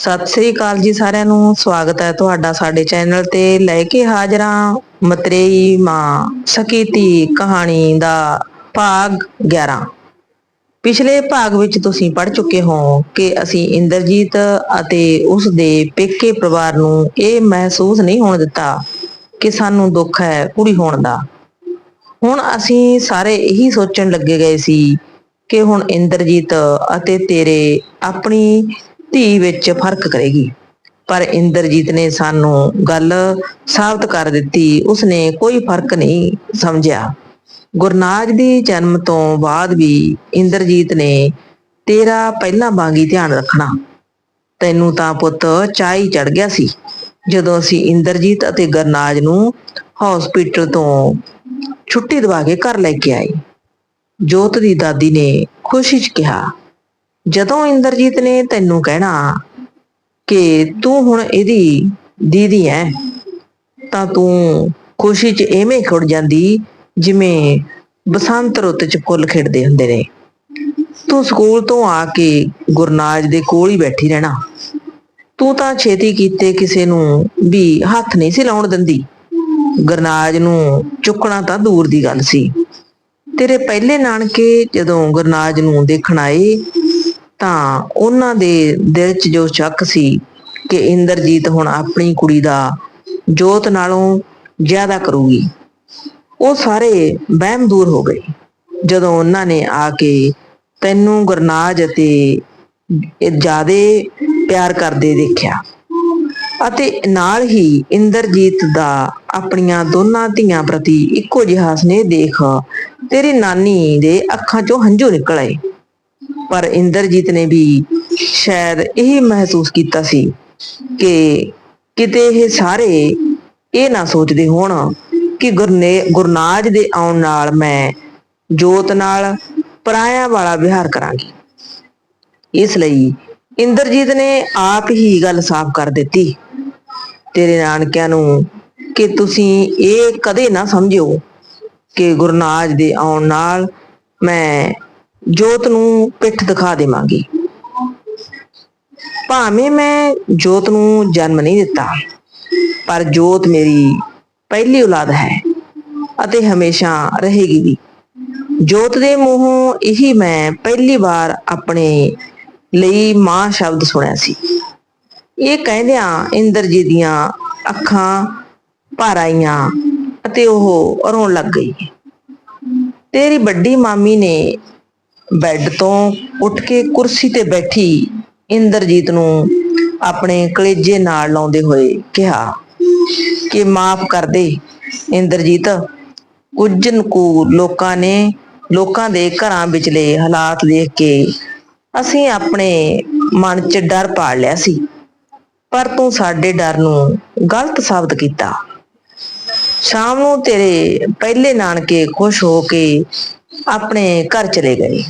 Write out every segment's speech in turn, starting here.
ਸਤਿ ਸ੍ਰੀ ਅਕਾਲ ਜੀ ਸਾਰਿਆਂ ਨੂੰ, ਸਵਾਗਤ ਹੈ ਤੁਹਾਡਾ ਸਾਡੇ ਚੈਨਲ ਤੇ ਲੈ ਕੇ ਹਾਜ਼ਰਾਂ ਮਤਰੇਈ ਮਾਂ ਸਕੀਤੀ ਕਹਾਣੀ ਦਾ ਭਾਗ 11 ਪਿਛਲੇ ਭਾਗ ਵਿੱਚ ਤੁਸੀਂ ਪੜ ਚੁੱਕੇ ਹੋ ਕਿ ਅਸੀਂ ਇੰਦਰਜੀਤ ਅਤੇ ਉਸ ਦੇ ਪੇਕੇ ਪਰਿਵਾਰ ਨੂੰ ਇਹ ਮਹਿਸੂਸ ਨਹੀਂ ਹੋਣ ਦਿੱਤਾ ਕਿ ਸਾਨੂੰ ਦੁੱਖ ਹੈ ਕੁੜੀ ਹੋਣ ਦਾ। ਹੁਣ ਅਸੀਂ ਸਾਰੇ ਇਹੀ ਸੋਚਣ ਲੱਗੇ ਗਏ ਸੀ ਕਿ ਹੁਣ ਇੰਦਰਜੀਤ ਅਤੇ ਤੇਰੇ ਆਪਣੀ ਧੀ ਵਿੱਚ ਫ਼ਰਕ ਕਰੇਗੀ। ਪਰ ਇੰਦਰਜੀਤ ਨੇ ਸਾਨੂੰ ਗੱਲ ਸਾਬਤ ਕਰ ਦਿੱਤੀ। ਉਸਨੇ ਕੋਈ ਫ਼ਰਕ ਨਹੀਂ ਸਮਝਿਆ। ਗੁਰਨਾਜ ਦੀ ਜਨਮ ਤੋਂ ਬਾਅਦ ਵੀ ਇੰਦਰਜੀਤ ਨੇ ਤੇਰਾ ਪਹਿਲਾਂ ਵਾਂਗੀ ਧਿਆਨ ਰੱਖਣਾ। ਤੈਨੂੰ ਤਾਂ ਪੁੱਤ ਚਾਈ ਚੜ ਗਿਆ ਸੀ। ਜਦੋਂ ਅਸੀਂ ਇੰਦਰਜੀਤ ਅਤੇ ਗਰਨਾਜ ਨੂੰ ਹਸਪੀਟਲ ਤੋਂ ਛੁੱਟੀ ਦਵਾ ਕੇ ਘਰ ਲੈ ਕੇ ਆਏ, ਜੋਤ ਦੀ ਦਾਦੀ ਨੇ ਖੁਸ਼ੀ 'ਚ ਕਿਹਾ ਜਦੋਂ ਇੰਦਰਜੀਤ ਨੇ ਤੈਨੂੰ ਕਹਿਣਾ ਕਿ ਤੂੰ ਹੁਣ ਇਹਦੀ ਦੀਦੀ ਐ, ਤਾਂ ਤੂੰ ਖੁਸ਼ੀ 'ਚ ਐਵੇਂ ਖੁੜ ਜਾਂਦੀ ਜਿਵੇਂ ਬਸੰਤ ਰੁੱਤ 'ਚ ਫੁੱਲ ਖਿੜਦੇ ਹੁੰਦੇ ਨੇ। ਤੂੰ ਸਕੂਲ ਤੋਂ ਆ ਕੇ ਗੁਰਨਾਜ ਦੇ ਕੋਲ ਹੀ ਬੈਠੀ ਰਹਿਣਾ। ਤੂੰ ਤਾਂ ਛੇਤੀ ਕੀਤੇ ਕਿਸੇ ਨੂੰ ਵੀ ਹੱਥ ਨਹੀਂ ਸੀ ਲਾਉਣ ਦਿੰਦੀ। ਗੁਰਨਾਜ ਨੂੰ ਚੁੱਕਣਾ ਤਾਂ ਦੂਰ ਦੀ ਗੱਲ ਸੀ। ਤੇਰੇ ਪਹਿਲੇ ਨਾਨਕੇ ਜਦੋਂ ਗੁਰਨਾਜ ਨੂੰ ਦੇਖਣ ਆਏ ਤਾਂ ਉਹਨਾਂ ਦੇ ਦਿਲ 'ਚ ਜੋ ਸ਼ੱਕ ਸੀ ਕਿ ਇੰਦਰਜੀਤ ਹੁਣ ਆਪਣੀ ਕੁੜੀ ਦਾ ਜੋਤ ਨਾਲੋਂ ਜ਼ਿਆਦਾ ਕਰੂਗੀ, ਉਹ ਸਾਰੇ ਵਹਿਮ ਦੂਰ ਹੋ ਗਏ ਜਦੋਂ ਉਹਨਾਂ ਨੇ ਆ ਕੇ ਤੈਨੂੰ ਗੁਰਨਾਜ ਅਤੇ ਜਿਆਦੇ ਪਿਆਰ ਕਰਦੇ ਦੇਖਿਆ ਅਤੇ ਨਾਲ ਹੀ ਇੰਦਰਜੀਤ ਦਾ ਆਪਣੀਆਂ ਦੋਨਾਂ ਧੀਆਂ ਪ੍ਰਤੀ ਇੱਕੋ ਜਿਹਾ ਸਨੇਹ ਦੇਖ ਤੇਰੀ ਨਾਨੀ ਦੇ ਅੱਖਾਂ 'ਚੋਂ ਹੰਝੂ ਨਿਕਲ ਆਏ। ਪਰ ਇੰਦਰਜੀਤ ਨੇ ਵੀ ਸ਼ਾਇਦ ਇਹ ਮਹਿਸੂਸ ਕੀਤਾ ਸੀ ਕਿ ਕਿਤੇ ਇਹ ਸਾਰੇ ਇਹ ਨਾ ਸੋਚਦੇ ਹੋਣ ਕਿ ਗੁਰਨੇ ਗੁਰਨਾਜ ਦੇ ਆਉਣ ਨਾਲ ਮੈਂ ਜੋਤ ਨਾਲ ਪਰਾਇਆ ਵਾਲਾ ਵਿਹਾਰ ਕਰਾਂਗੀ। ਇਸ ਲਈ ਇੰਦਰਜੀਤ ਨੇ ਆਪ ਹੀ ਗੱਲ ਸਾਫ਼ ਕਰ ਦਿੱਤੀ। ਤੇਰੇ ਨਾਨਕਿਆਂ ਨੂੰ ਕਿ ਤੁਸੀਂ ਇਹ ਕਦੇ ਨਾ ਸਮਝਿਓ ਕਿ ਗੁਰਨਾਜ ਦੇ ਆਉਣ ਨਾਲ ਮੈਂ ਜੋਤ ਨੂੰ ਪਿੱਠ ਦਿਖਾ ਦੇਵਾਂਗੀ। ਭਾਵੇਂ ਮੈਂ ਜੋਤ ਨੂੰ ਜਨਮ ਨਹੀਂ ਦਿੱਤਾ, ਪਰ ਜੋਤ ਮੇਰੀ ਪਹਿਲੀ ਔਲਾਦ ਹੈ ਅਤੇ ਹਮੇਸ਼ਾ ਰਹੇਗੀ ਵੀ। ਜੋਤ ਦੇ ਮੂੰਹੋਂ ਇਹੀ ਮੈਂ ਪਹਿਲੀ ਵਾਰ ਆਪਣੇ ਲਈ ਮਾਂ ਸ਼ਬਦ ਸੁਣਿਆ ਸੀ। ਇਹ ਕਹਿੰਦਿਆਂ ਇੰਦਰ ਜੀ ਦੀਆਂ ਅੱਖਾਂ ਭਰ ਆਈਆਂ ਅਤੇ ਉਹ ਰੋਣ ਲੱਗ ਗਈ। ਤੇਰੀ ਵੱਡੀ ਮਾਮੀ ਨੇ ਬੈੱਡ ਤੋਂ ਉੱਠ ਕੇ ਕੁਰਸੀ ਤੇ ਬੈਠੀ ਇੰਦਰਜੀਤ ਨੂੰ ਆਪਣੇ ਕਲੇਜੇ ਨਾਲ ਲਾਉਂਦੇ ਹੋਏ ਕਿਹਾ ਕਿ ਮਾਫ ਕਰ ਦੇ ਇੰਦਰਜੀਤ। ਕੁਝ ਕੁ ਲੋਕਾਂ ਨੇ ਲੋਕਾਂ ਦੇ ਘਰਾਂ ਵਿਚਲੇ ਹਾਲਾਤ ਦੇਖ ਕੇ ਅਸੀਂ ਆਪਣੇ ਮਨ 'ਚ ਡਰ ਪਾਲ ਲਿਆ ਸੀ। ਪਰ ਤੂੰ ਸਾਡੇ ਡਰ ਨੂੰ ਗਲਤ ਸਾਬਤ ਕੀਤਾ। ਸ਼ਾਮ ਨੂੰ ਤੇਰੇ ਪਹਿਲੇ ਨਾਨਕੇ ਖੁਸ਼ ਹੋ ਕੇ ਆਪਣੇ ਘਰ ਚਲੇ ਗਏ।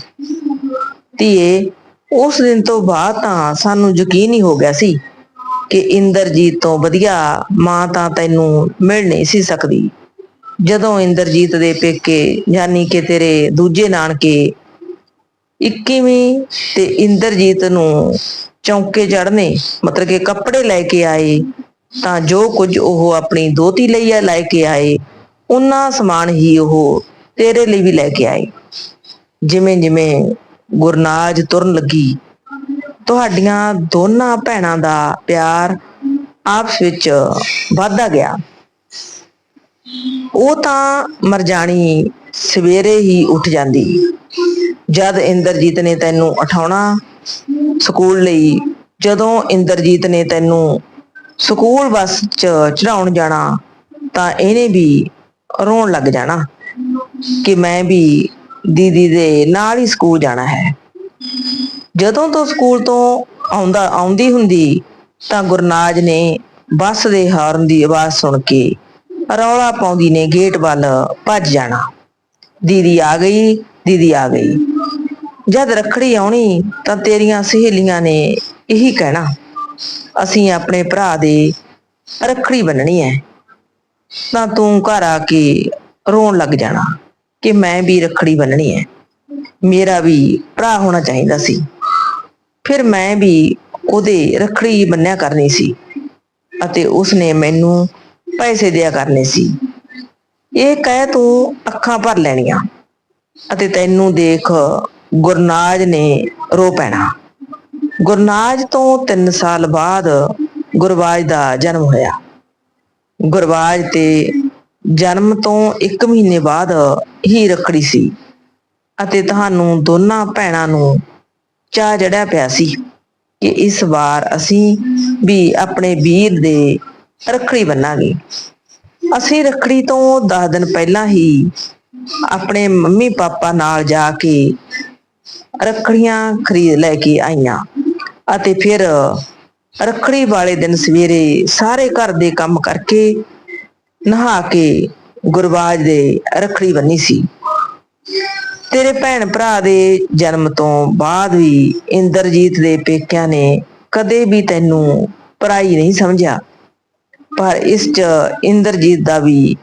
ਧੀਏ, ਉਸ ਦਿਨ ਤੋਂ ਬਾਅਦ ਤਾਂ ਸਾਨੂੰ ਯਕੀਨ ਹੀ ਹੋ ਗਿਆ ਸੀ ਕਿ ਇੰਦਰਜੀਤ ਤੋਂ ਵਧੀਆ ਮਾਂ ਤਾਂ ਤੈਨੂੰ ਮਿਲ ਨਹੀਂ ਸੀ ਸਕਦੀ। ਜਦੋਂ ਇੰਦਰਜੀਤ ਦੇ ਪੇਕੇ, ਯਾਨੀ ਕਿ ਤੇਰੇ ਦੂਜੇ ਨਾਨਕੇ 21ਵੀਂ ਤੇ ਇੰਦਰਜੀਤ ਨੂੰ ਚੌਂਕੇ ਚੜਨੇ ਮਤਲਬ ਕਿ ਕੱਪੜੇ ਲੈ ਕੇ ਆਏ, ਤਾਂ ਜੋ ਕੁਝ ਉਹ ਆਪਣੀ ਦੋਤੀ ਲਈ ਆ ਲੈ ਕੇ ਆਏ, ਉਹਨਾਂ ਸਮਾਨ ਹੀ ਉਹ ਤੇਰੇ ਲਈ ਵੀ ਲੈ ਕੇ ਆਏ। ਜਿਵੇਂ ਜਿਵੇਂ ਗੁਰਨਾਜ ਤੁਰਨ ਲੱਗੀ, ਤੁਹਾਡੀਆਂ ਦੋਨਾਂ ਭੈਣਾਂ ਦਾ ਪਿਆਰ ਆਪਸ ਵਿੱਚ ਵੱਧਦਾ ਗਿਆ। ਉਹ ਤਾਂ ਮਰਜਾਣੀ ਸਵੇਰੇ ਹੀ ਉੱਠ ਜਾਂਦੀ। ਜਦ ਇੰਦਰਜੀਤ ਨੇ ਤੈਨੂੰ ਉਠਾਉਣਾ ਸਕੂਲ ਲਈ, ਜਦੋਂ ਇੰਦਰਜੀਤ ਨੇ ਤੈਨੂੰ ਸਕੂਲ ਬੱਸ 'ਚ ਚੜਾਉਣ ਜਾਣਾ, ਤਾਂ ਇਹਨੇ ਵੀ ਰੋਣ ਲੱਗ ਜਾਣਾ। ਕਿ ਮੈਂ ਵੀ ਦੀਦੀ ਦੇ ਨਾਲ ਹੀ ਸਕੂਲ ਜਾਣਾ ਹੈ। ਜਦੋਂ ਤੋਂ ਸਕੂਲ ਤੋਂ ਆਉਂਦਾ, ਆਉਂਦੀ ਹੁੰਦੀ, ਤਾਂ ਗੁਰਨਾਜ ਨੇ ਬੱਸ ਦੇ ਹਾਰਨ ਦੀ ਆਵਾਜ਼ ਸੁਣ ਕੇ ਰੌਲਾ ਪਾਉਂਦੀ ਨੇ ਗੇਟ ਵੱਲ ਭੱਜ ਜਾਣਾ। ਦੀਦੀ ਆ ਗਈ, ਦੀਦੀ ਆ ਗਈ। ਜਦ ਰੱਖੜੀ ਆਉਣੀ, ਤਾਂ ਤੇਰੀਆਂ ਸਹੇਲੀਆਂ ਨੇ ਇਹੀ ਕਹਿਣਾ, ਅਸੀਂ ਆਪਣੇ ਭਰਾ ਦੇ ਰੱਖੜੀ ਬੰਨਣੀ ਹੈ। ਤਾਂ ਤੂੰ ਘਰ ਆ ਕੇ ਰੋਣ ਲੱਗ ਜਾਣਾ। ਕਿ ਮੈਂ ਵੀ ਰੱਖੜੀ ਬੰਨਣੀ ਹੈ। ਮੇਰਾ ਵੀ ਭਰਾ ਹੋਣਾ ਚਾਹੀਦਾ ਸੀ। ਫਿਰ ਮੈਂ ਵੀ ਉਹਦੇ ਰੱਖੜੀ ਬੰਨਿਆ ਕਰਨੀ ਸੀ ਅਤੇ ਉਸਨੇ ਮੈਨੂੰ ਪੈਸੇ ਦਿਆ ਕਰਨੇ ਸੀ। ਇਹ ਕਹਿ ਤੂੰ ਅੱਖਾਂ ਭਰ ਲੈਣੀਆਂ ਅਤੇ ਤੈਨੂੰ ਦੇਖ ਗੁਰਨਾਜ ਨੇ ਰੋ ਪੈਣਾ। ਗੁਰਨਾਜ ਤੋਂ 3 ਸਾਲ ਬਾਅਦ ਗੁਰਬਾਜ ਦਾ ਜਨਮ ਹੋਇਆ। ਗੁਰਬਾਜ ਤੇ ਜਨਮ ਤੋਂ 1 ਮਹੀਨੇ ਬਾਅਦ ਹੀ ਰੱਖੜੀ ਸੀ ਅਤੇ ਤੁਹਾਨੂੰ ਦੋਨਾਂ ਭੈਣਾਂ ਨੂੰ ਚਾ ਜੜਿਆ ਪਿਆ ਸੀ ਕਿ ਇਸ ਵਾਰ ਅਸੀਂ ਵੀ ਆਪਣੇ ਵੀਰ ਦੇ ਰੱਖੜੀ ਬੰਨਾਂਗੇ। ਅਸੀਂ ਰੱਖੜੀ ਤੋਂ 10 ਦਿਨ ਪਹਿਲਾਂ ਹੀ ਆਪਣੇ ਮੰਮੀ ਪਾਪਾ ਨਾਲ ਜਾ ਕੇ ਰੱਖੜੀਆਂ ਖਰੀਦ ਲੈ ਕੇ ਆਈਆਂ ਅਤੇ ਫਿਰ ਰੱਖੜੀ ਵਾਲੇ ਦਿਨ ਸਵੇਰੇ ਸਾਰੇ ਘਰ ਦੇ ਕੰਮ ਕਰਕੇ ਨਹਾ ਕੇ ਗੁਰਬਾਜ ਦੇ ਰੱਖੜੀ ਬੰਨੀ ਸੀ। ਤੇਰੇ ਭੈਣ ਭਰਾ ਦੇ ਜਨਮ ਤੋਂ ਬਾਅਦ ਵੀ ਇੰਦਰਜੀਤ ਦੇ ਪੇਕਿਆਂ ਨੇ ਕਦੇ ਵੀ ਤੈਨੂੰ ਪਰਾਈ ਨਹੀਂ ਸਮਝਿਆ। ਪਰ ਇਸ 'ਚ ਇੰਦਰਜੀਤ ਦਾ ਵੀ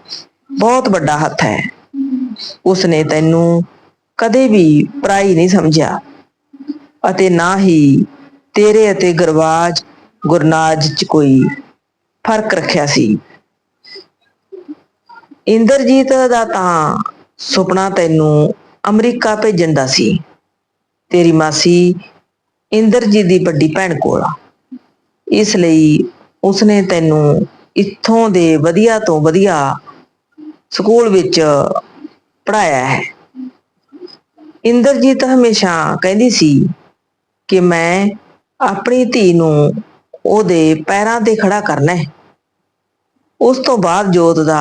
ਬਹੁਤ ਵੱਡਾ ਹੱਥ ਹੈ। ਉਸਨੇ ਤੈਨੂੰ ਕਦੇ ਵੀ ਪਰਾਈ ਨਹੀਂ ਸਮਝਿਆ ਅਤੇ ਨਾ ਹੀ ਤੇਰੇ ਅਤੇ ਗੁਰਬਾਜ ਗੁਰਨਾਜ 'ਚ ਕੋਈ ਫ਼ਰਕ ਰੱਖਿਆ ਸੀ। ਇੰਦਰਜੀਤ ਦਾ ਤਾਂ ਸੁਪਨਾ ਤੈਨੂੰ ਅਮਰੀਕਾ ਭੇਜਣ ਦਾ ਸੀ। ਤੇਰੀ ਮਾਸੀ ਇੰਦਰਜੀਤ ਦੀ ਵੱਡੀ ਭੈਣ ਕੋਲ ਆ। ਇਸ ਲਈ ਉਸਨੇ ਤੈਨੂੰ ਇੱਥੋਂ ਦੇ ਵਧੀਆ ਤੋਂ ਵਧੀਆ ਸਕੂਲ ਵਿੱਚ ਪੜਾਇਆ ਹੈ। ਇੰਦਰਜੀਤ ਹਮੇਸ਼ਾ ਕਹਿੰਦੀ ਸੀ ਕਿ ਮੈਂ ਆਪਣੀ ਧੀ ਨੂੰ ਉਹਦੇ ਪੈਰਾਂ ਤੇ ਖੜਾ ਕਰਨਾ ਹੈ। ਉਸ ਤੋਂ ਬਾਅਦ ਜੋਤ ਦਾ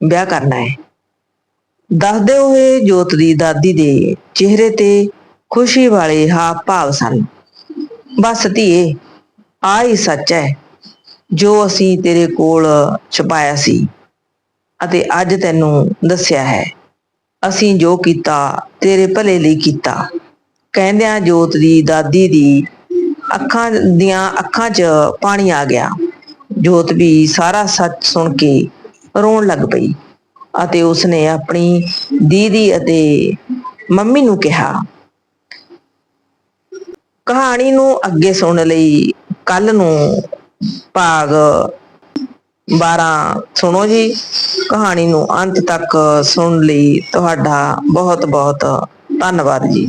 ਵਿਆਹ ਕਰਨਾ ਹੈ। ਦੱਸਦੇ ਹੋਏ ਜੋਤ ਦੀ ਦਾਦੀ ਦੇ ਚਿਹਰੇ ਤੇ ਖੁਸ਼ੀ ਵਾਲੇ ਹਾਵ ਭਾਵ ਸਨ। ਬਸ ਧੀਏ, ਆ ਹੀ ਸੱਚ ਹੈ, ਜੋ ਅਸੀਂ ਤੇਰੇ ਕੋਲ ਛਪਾਇਆ ਸੀ ਅਤੇ ਅੱਜ ਤੈਨੂੰ ਦੱਸਿਆ ਹੈ। ਅਸੀਂ ਜੋ ਕੀਤਾ, ਤੇਰੇ ਭਲੇ ਲਈ ਕੀਤਾ। ਕਹਿੰਦਿਆਂ ਜੋਤ ਦੀ ਦਾਦੀ ਦੀ ਅੱਖਾਂ ਦੀਆਂ ਅੱਖਾਂ 'ਚ ਪਾਣੀ ਆ ਗਿਆ। ਜੋਤ ਵੀ ਸਾਰਾ ਸੱਚ ਸੁਣ ਕੇ ਰੋਣ ਲੱਗ ਪਈ ਅਤੇ ਉਸਨੇ ਆਪਣੀ ਦੀਦੀ ਅਤੇ ਮੰਮੀ ਨੂੰ ਕਿਹਾ, ਕਹਾਣੀ ਨੂੰ ਅੱਗੇ ਸੁਣਨ ਲਈ ਕੱਲ ਨੂੰ ਭਾਗ 12 ਸੁਣੋ ਜੀ। ਕਹਾਣੀ ਨੂੰ ਅੰਤ ਤੱਕ ਸੁਣਨ ਲਈ ਤੁਹਾਡਾ ਬਹੁਤ ਬਹੁਤ ਧੰਨਵਾਦ ਜੀ।